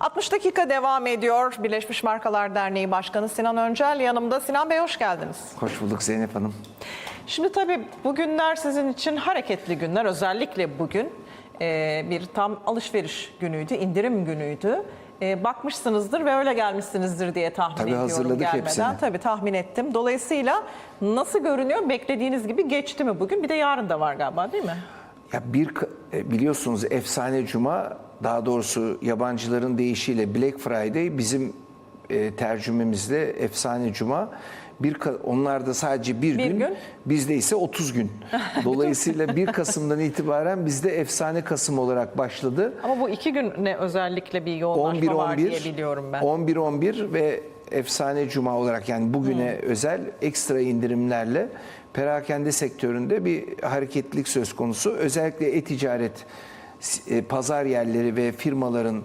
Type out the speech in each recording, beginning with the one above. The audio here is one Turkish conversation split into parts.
60 dakika devam ediyor. Birleşmiş Markalar Derneği Başkanı Sinan Öncel yanımda. Sinan Bey hoş geldiniz. Hoş bulduk Zeynep Hanım. Şimdi tabii bugünler sizin için hareketli günler. Özellikle bugün e, bir tam alışveriş günüydü, indirim günüydü. E, bakmışsınızdır ve öyle gelmişsinizdir diye tahmin Tabii ediyorum hazırladık gelmeden. hepsini. Tabii tahmin ettim. Dolayısıyla nasıl görünüyor? Beklediğiniz gibi geçti mi bugün? Bir de yarın da var galiba değil mi? Ya bir e, biliyorsunuz efsane cuma daha doğrusu yabancıların deyişiyle Black Friday bizim e, tercümemizde efsane cuma. Bir onlarda sadece bir, Bir gün, gün. bizde ise 30 gün. Dolayısıyla 1 Kasım'dan itibaren bizde efsane Kasım olarak başladı. Ama bu iki gün ne özellikle bir yoğunlaşma 11 var 11 diye biliyorum ben. 11 11 ve efsane cuma olarak yani bugüne özel ekstra indirimlerle perakende sektöründe bir hareketlilik söz konusu. Özellikle e-ticaret pazar yerleri ve firmaların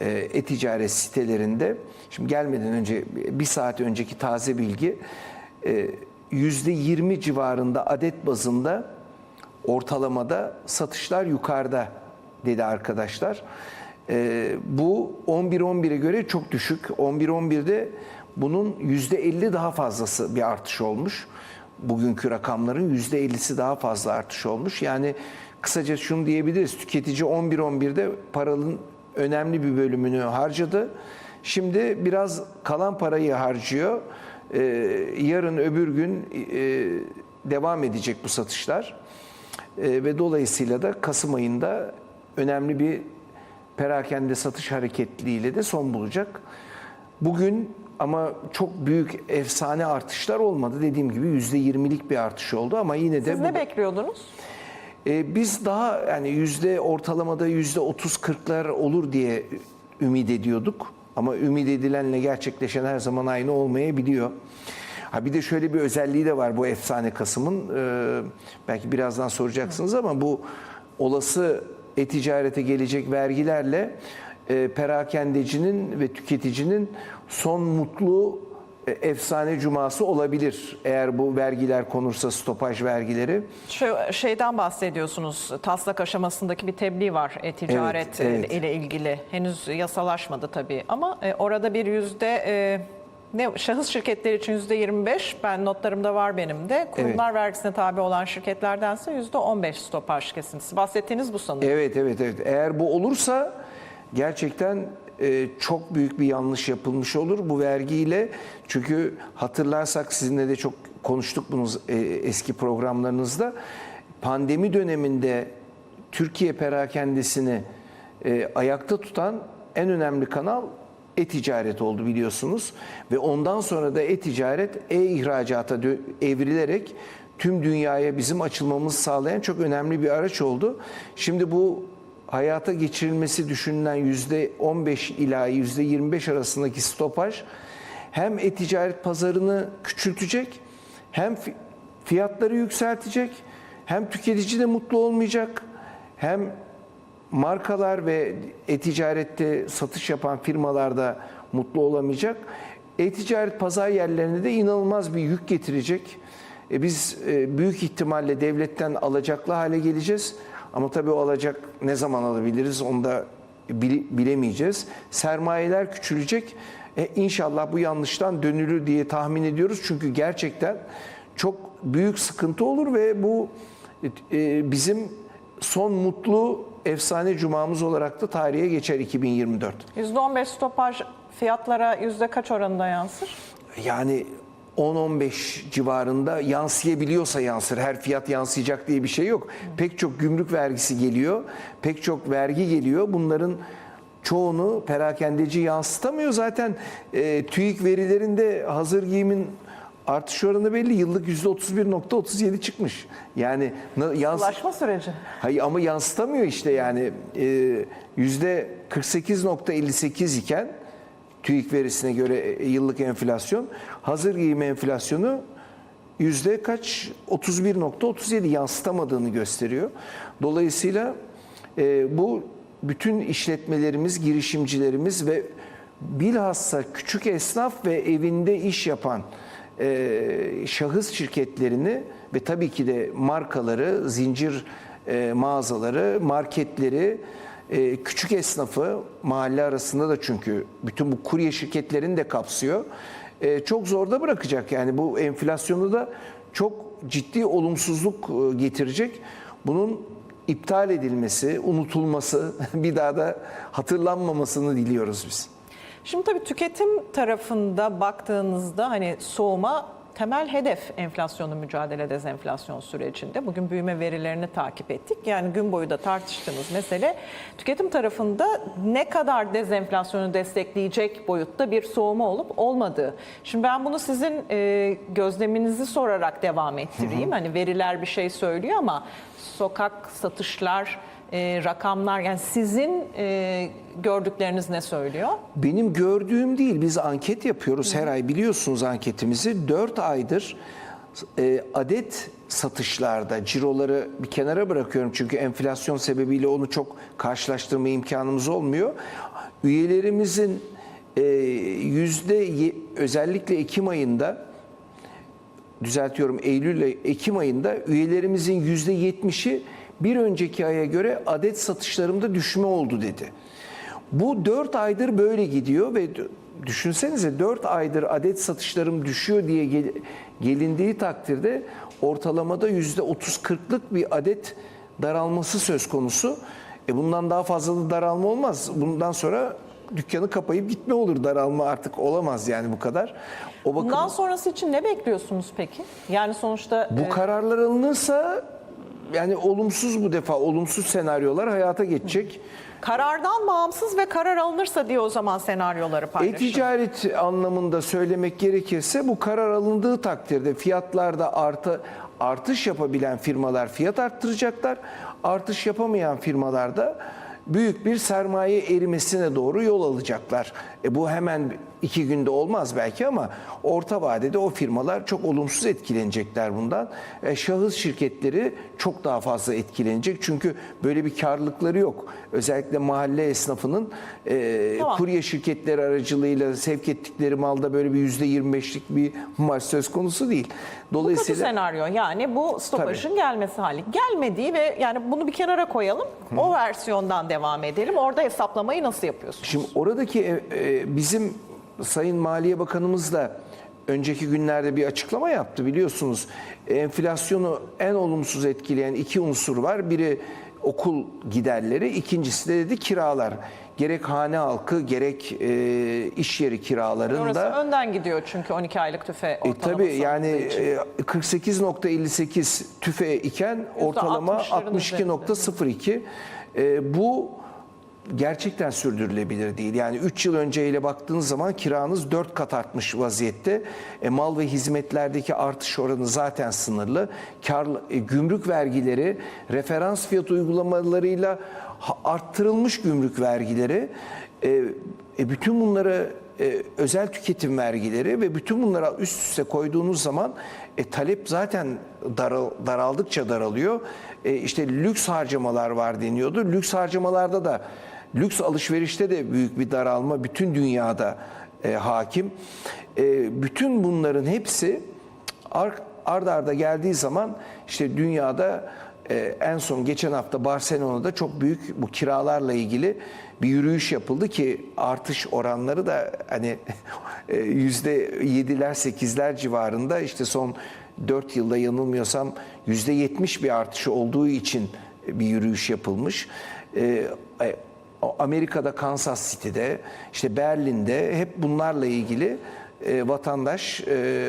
e, e-ticaret sitelerinde şimdi gelmeden önce bir saat önceki taze bilgi e, %20 civarında adet bazında ortalamada satışlar yukarıda dedi arkadaşlar. Bu 11-11'e göre çok düşük. 11-11'de bunun %50 daha fazlası bir artış olmuş. Bugünkü rakamların %50'si daha fazla artış olmuş. Yani kısaca şunu diyebiliriz. Tüketici 11-11'de paranın önemli bir bölümünü harcadı. Şimdi biraz kalan parayı harcıyor. Ee, yarın öbür gün e, devam edecek bu satışlar. Ee, ve dolayısıyla da Kasım ayında önemli bir perakende satış hareketliliğiyle de son bulacak. Bugün ama çok büyük efsane artışlar olmadı. Dediğim gibi %20'lik bir artış oldu ama yine de Siz bu- ne bekliyordunuz? E, biz daha yani yüzde ortalamada yüzde 30-40'lar olur diye ümit ediyorduk. Ama ümit edilenle gerçekleşen her zaman aynı olmayabiliyor. Ha bir de şöyle bir özelliği de var bu efsane Kasım'ın. Ee, belki birazdan soracaksınız ama bu olası e-ticarete gelecek vergilerle e, perakendecinin ve tüketicinin son mutlu efsane cuması olabilir. Eğer bu vergiler konursa stopaj vergileri. Şu şeyden bahsediyorsunuz. Taslak aşamasındaki bir tebliğ var e, ticaret Evet, evet. e, ile ilgili. Henüz yasalaşmadı tabii ama e, orada bir yüzde e, ne şahıs şirketleri için yüzde 25 ben notlarımda var benim de. Kurumlar vergisine tabi olan şirketlerdense yüzde 15 stopaj kesintisi. Bahsettiğiniz bu sanırım. Evet evet evet. Eğer bu olursa gerçekten e, çok büyük bir yanlış yapılmış olur bu vergiyle. Çünkü hatırlarsak sizinle de çok konuştuk bunu e, eski programlarınızda. Pandemi döneminde Türkiye perakendesini e, ayakta tutan en önemli kanal e-ticaret oldu biliyorsunuz. Ve ondan sonra da e-ticaret e-ihracata evrilerek tüm dünyaya bizim açılmamızı sağlayan çok önemli bir araç oldu. Şimdi bu hayata geçirilmesi düşünülen %15 ila %25 arasındaki stopaj hem e-ticaret pazarını küçültecek hem fi- fiyatları yükseltecek hem tüketici de mutlu olmayacak hem markalar ve e-ticarette satış yapan firmalar da mutlu olamayacak. E-ticaret pazar yerlerine de inanılmaz bir yük getirecek. E biz e, büyük ihtimalle devletten alacaklı hale geleceğiz. Ama tabii o alacak ne zaman alabiliriz onu da bile- bilemeyeceğiz. Sermayeler küçülecek. E, inşallah bu yanlıştan dönülür diye tahmin ediyoruz. Çünkü gerçekten çok büyük sıkıntı olur ve bu e, bizim son mutlu efsane cumamız olarak da tarihe geçer 2024. Yüzde 15 stopaj fiyatlara yüzde kaç oranında yansır? Yani 10-15 civarında yansıyabiliyorsa yansır. Her fiyat yansıyacak diye bir şey yok. Pek çok gümrük vergisi geliyor. Pek çok vergi geliyor. Bunların çoğunu perakendeci yansıtamıyor. Zaten e, TÜİK verilerinde hazır giyimin artış oranı belli. Yıllık %31.37 çıkmış. Yani yans Ulaşma süreci. Hayır ama yansıtamıyor işte yani e, yüzde 48.58 iken TÜİK verisine göre e, yıllık enflasyon hazır giyim enflasyonu yüzde kaç 31.37 yansıtamadığını gösteriyor. Dolayısıyla e, bu bütün işletmelerimiz, girişimcilerimiz ve bilhassa küçük esnaf ve evinde iş yapan e, şahıs şirketlerini ve tabii ki de markaları, zincir e, mağazaları, marketleri e, küçük esnafı mahalle arasında da çünkü bütün bu kurye şirketlerini de kapsıyor. E, çok zorda bırakacak. Yani bu enflasyonu da çok ciddi olumsuzluk e, getirecek. Bunun iptal edilmesi, unutulması, bir daha da hatırlanmamasını diliyoruz biz. Şimdi tabii tüketim tarafında baktığınızda hani soğuma temel hedef enflasyonun mücadele dezenflasyon sürecinde. Bugün büyüme verilerini takip ettik. Yani gün boyu da tartıştığımız mesele tüketim tarafında ne kadar dezenflasyonu destekleyecek boyutta bir soğuma olup olmadığı. Şimdi ben bunu sizin e, gözleminizi sorarak devam ettireyim. Hani veriler bir şey söylüyor ama sokak satışlar, e, rakamlar yani sizin e, gördükleriniz ne söylüyor? Benim gördüğüm değil, biz anket yapıyoruz her ay biliyorsunuz anketimizi. 4 aydır e, adet satışlarda ciroları bir kenara bırakıyorum çünkü enflasyon sebebiyle onu çok karşılaştırma imkanımız olmuyor. Üyelerimizin e, yüzde özellikle Ekim ayında düzeltiyorum Eylül ile Ekim ayında üyelerimizin yüzde yetmişi bir önceki aya göre adet satışlarımda düşme oldu dedi. Bu 4 aydır böyle gidiyor ve düşünsenize 4 aydır adet satışlarım düşüyor diye gel- gelindiği takdirde ortalamada yüzde 30-40'lık bir adet daralması söz konusu. E bundan daha fazla da daralma olmaz. Bundan sonra dükkanı kapayıp gitme olur. Daralma artık olamaz yani bu kadar. O bakım Bundan sonrası için ne bekliyorsunuz peki? Yani sonuçta bu e, kararlar alınırsa yani olumsuz bu defa olumsuz senaryolar hayata geçecek. karardan bağımsız ve karar alınırsa diye o zaman senaryoları paylaşın. E-ticaret anlamında söylemek gerekirse bu karar alındığı takdirde fiyatlarda artı artış yapabilen firmalar fiyat arttıracaklar. Artış yapamayan firmalar da büyük bir sermaye erimesine doğru yol alacaklar. E bu hemen iki günde olmaz belki ama orta vadede o firmalar çok olumsuz etkilenecekler bundan. E, şahıs şirketleri çok daha fazla etkilenecek çünkü böyle bir karlılıkları yok. Özellikle mahalle esnafının e, Tamam. kurye şirketleri aracılığıyla sevk ettikleri malda böyle bir yüzde 25'lik bir marj söz konusu değil. Bu kötü Dolayısıyla senaryo yani bu stopajın gelmesi hali. Gelmediği ve yani bunu bir kenara koyalım. O versiyondan devam edelim. Orada hesaplamayı nasıl yapıyorsunuz? Şimdi oradaki e, e, bizim Sayın Maliye Bakanımız da önceki günlerde bir açıklama yaptı biliyorsunuz. Enflasyonu en olumsuz etkileyen iki unsur var. Biri okul giderleri, ikincisi de dedi kiralar. Gerek hane halkı gerek e, iş yeri kiralarında. Orası önden gidiyor çünkü 12 aylık tüfe E, ortalaması. tabii yani e, 48.58 tüfe iken ortalama 60'ların 62.02. E, bu gerçekten sürdürülebilir değil. Yani 3 yıl önceyle baktığınız zaman kiranız 4 kat artmış vaziyette. E, mal ve hizmetlerdeki artış oranı zaten sınırlı. Kar, e, gümrük vergileri referans fiyat uygulamalarıyla arttırılmış gümrük vergileri e, e, bütün bunları e, özel tüketim vergileri ve bütün bunlara üst üste koyduğunuz zaman e, talep zaten daral, daraldıkça daralıyor. E, işte lüks harcamalar var deniyordu. Lüks harcamalarda da lüks alışverişte de büyük bir daralma bütün dünyada e, hakim. E, bütün bunların hepsi ar, ard arda geldiği zaman işte dünyada e, en son geçen hafta Barcelona'da çok büyük bu kiralarla ilgili bir yürüyüş yapıldı ki artış oranları da hani e, yüzde yediler sekizler civarında işte son 4 yılda yanılmıyorsam yüzde yetmiş bir artışı olduğu için bir yürüyüş yapılmış. E, e, Amerika'da Kansas City'de işte Berlin'de hep bunlarla ilgili e, vatandaş e,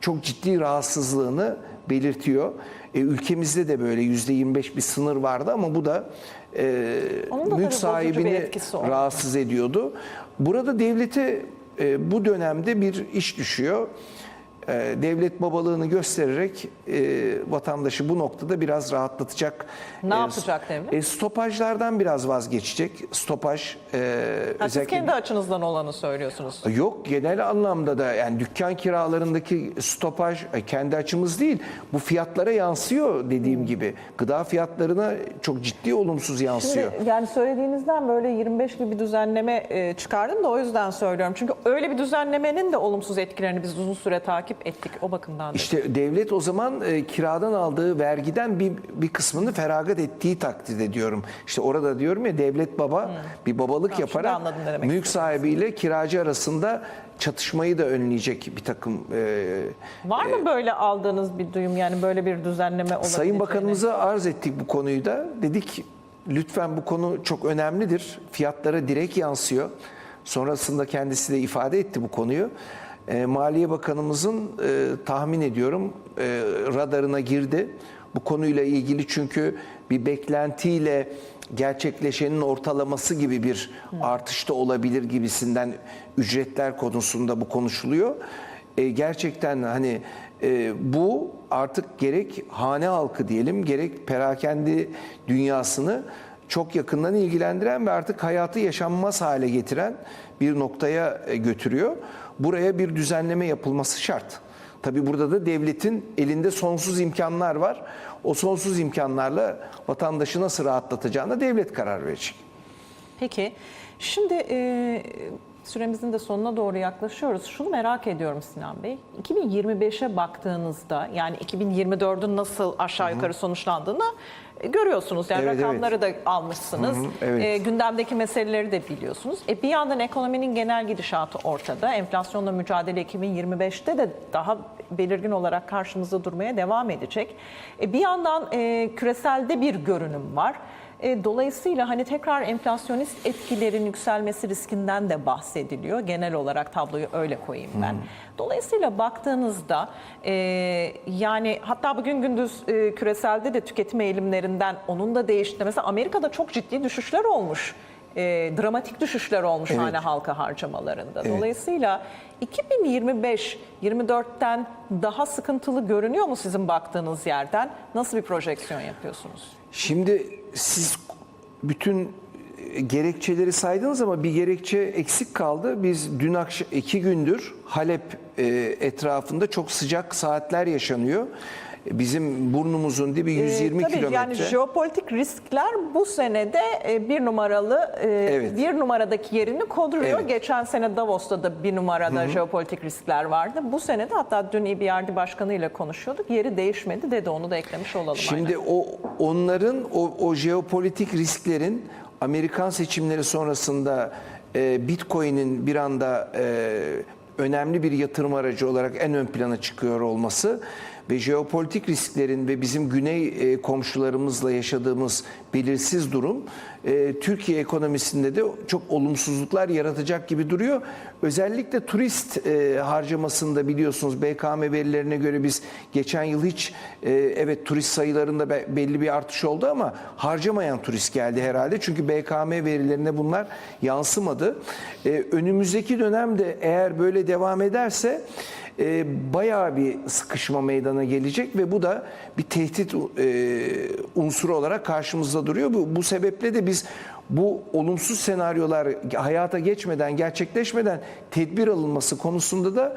çok ciddi rahatsızlığını belirtiyor. E, ülkemizde de böyle yüzde 25 bir sınır vardı ama bu da e, Onun da mülk sahibini rahatsız ediyordu. Burada devlete e, bu dönemde bir iş düşüyor. E, devlet babalığını göstererek e, vatandaşı bu noktada biraz rahatlatacak. Ne E, yapacak devlet? E, stopajlardan biraz vazgeçecek. Stopaj e, Ha, siz özellikle kendi açınızdan olanı söylüyorsunuz. Yok genel anlamda da yani dükkan kiralarındaki stopaj kendi açımız değil. Bu fiyatlara yansıyor dediğim gibi. Gıda fiyatlarına çok ciddi olumsuz yansıyor. Şimdi yani söylediğinizden böyle 25 gibi bir düzenleme çıkardım da o yüzden söylüyorum. Çünkü öyle bir düzenlemenin de olumsuz etkilerini biz uzun süre takip takip ettik o bakımdan. dedim. İşte devlet o zaman e, kiradan aldığı vergiden bir bir kısmını feragat ettiği takdirde diyorum. İşte orada diyorum ya devlet baba bir babalık Tamam, yaparak mülk sahibiyle kiracı arasında çatışmayı da önleyecek bir takım e, Var mı böyle aldığınız bir duyum yani böyle bir düzenleme olabileceğini? Sayın Bakanımıza arz ettik bu konuyu da. Dedik lütfen bu konu çok önemlidir. Fiyatlara direkt yansıyor. Sonrasında kendisi de ifade etti bu konuyu. E, Maliye Bakanımızın e, tahmin ediyorum e, radarına girdi. Bu konuyla ilgili çünkü bir beklentiyle gerçekleşenin ortalaması gibi bir artışta olabilir gibisinden ücretler konusunda bu konuşuluyor. Gerçekten hani bu artık gerek hane halkı diyelim gerek perakende dünyasını çok yakından ilgilendiren ve artık hayatı yaşanmaz hale getiren bir noktaya e, götürüyor. Buraya bir düzenleme yapılması şart. Tabi burada da devletin elinde sonsuz imkanlar var. O sonsuz imkanlarla vatandaşı nasıl rahatlatacağına devlet karar verecek. Peki şimdi e, süremizin de sonuna doğru yaklaşıyoruz. Şunu merak ediyorum Sinan Bey. 2025'e baktığınızda yani 2024'ün nasıl aşağı yukarı sonuçlandığını e, görüyorsunuz. Yani Evet, rakamları da almışsınız. Hı hı, evet. E, gündemdeki meseleleri de biliyorsunuz. E, bir yandan ekonominin genel gidişatı ortada. Enflasyonla mücadele 2025'te de daha belirgin olarak karşımızda durmaya devam edecek. E, bir yandan e, küreselde bir görünüm var. E, Dolayısıyla hani tekrar enflasyonist etkilerin yükselmesi riskinden de bahsediliyor. Genel olarak tabloyu öyle koyayım ben. Dolayısıyla baktığınızda e, yani hatta bugün gündüz e, küreselde de tüketim eğilimlerinden onun da değişti. Mesela Amerika'da çok ciddi düşüşler olmuş. E, dramatik düşüşler olmuş Evet. hane halka harcamalarında. Evet. Dolayısıyla 2025-24'ten daha sıkıntılı görünüyor mu sizin baktığınız yerden? Nasıl bir projeksiyon yapıyorsunuz? Şimdi siz bütün gerekçeleri saydınız ama bir gerekçe eksik kaldı. Biz dün akşam iki gündür Halep e, etrafında çok sıcak saatler yaşanıyor. E, Bizim burnumuzun dibi 120 Ee, tabii kilometre. Yani jeopolitik riskler bu senede e, bir numaralı e, Evet. bir numaradaki yerini koruyor. Evet. Geçen sene Davos'ta da bir numarada jeopolitik riskler vardı. Bu sene de hatta dün İBRD Başkanı ile konuşuyorduk. Yeri değişmedi dedi onu da eklemiş olalım. Şimdi o onların o, o jeopolitik risklerin Amerikan seçimleri sonrasında e, Bitcoin'in bir anda e, önemli bir yatırım aracı olarak en ön plana çıkıyor olması ve jeopolitik risklerin ve bizim güney e, komşularımızla yaşadığımız belirsiz durum e, Türkiye ekonomisinde de çok olumsuzluklar yaratacak gibi duruyor. Özellikle turist e, harcamasında biliyorsunuz BKM verilerine göre biz geçen yıl hiç evet turist sayılarında be- belli bir artış oldu ama harcamayan turist geldi herhalde. Çünkü BKM verilerine bunlar yansımadı. Önümüzdeki dönemde eğer böyle devam ederse e, bayağı bir sıkışma meydana gelecek ve bu da bir tehdit e, unsuru olarak karşımızda duruyor. Bu, bu sebeple de biz bu olumsuz senaryolar hayata geçmeden, gerçekleşmeden tedbir alınması konusunda da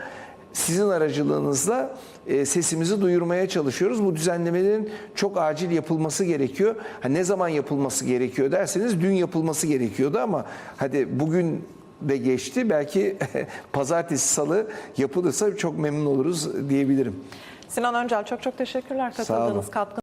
sizin aracılığınızla e, sesimizi duyurmaya çalışıyoruz. Bu düzenlemelerin çok acil yapılması gerekiyor. Ha, ne zaman yapılması gerekiyor derseniz dün yapılması gerekiyordu ama hadi bugün de geçti. Belki pazartesi salı yapılırsa çok memnun oluruz diyebilirim. Sinan Öncel çok çok teşekkürler katıldığınız katkınız